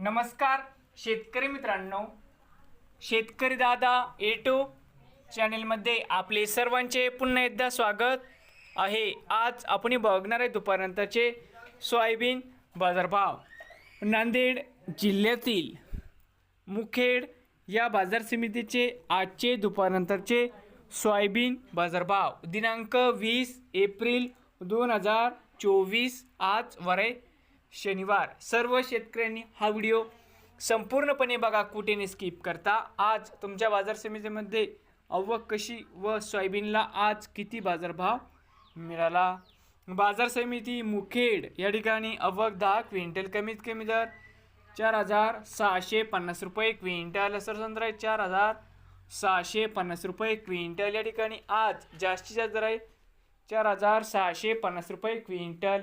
नमस्कार शेतकरी मित्रांनो. शेतकरी दादा यूट्यूब चॅनेलमध्ये आपले सर्वांचे पुन्हा एकदा स्वागत आहे. आज आपण बघणार आहे दुपारनंतरचे सोयाबीन बाजारभाव. नांदेड जिल्ह्यातील मुखेड या बाजार समितीचे आजचे दुपारनंतरचे सोयाबीन बाजारभाव. दिनांक वीस एप्रिल दोन हजार चोवीस आज वरे शनिवार. सर्व शेतकऱ्यांनी हा व्हिडिओ संपूर्णपणे बघा कुठेने स्किप करता. आज तुमच्या बाजार समितीमध्ये अवक कशी व सोयाबीनला आज किती बाजारभाव मिळाला? बाजार समिती मुखेड या ठिकाणी अवक दहा क्विंटल कमीत कमी दर चार हजार सहाशे पन्नास रुपये क्विंटल सर आहे चार हजार सहाशे पन्नास रुपये क्विंटल या ठिकाणी आज जास्तीत जास्त दर आहे चार हजार सहाशे पन्नास रुपये क्विंटल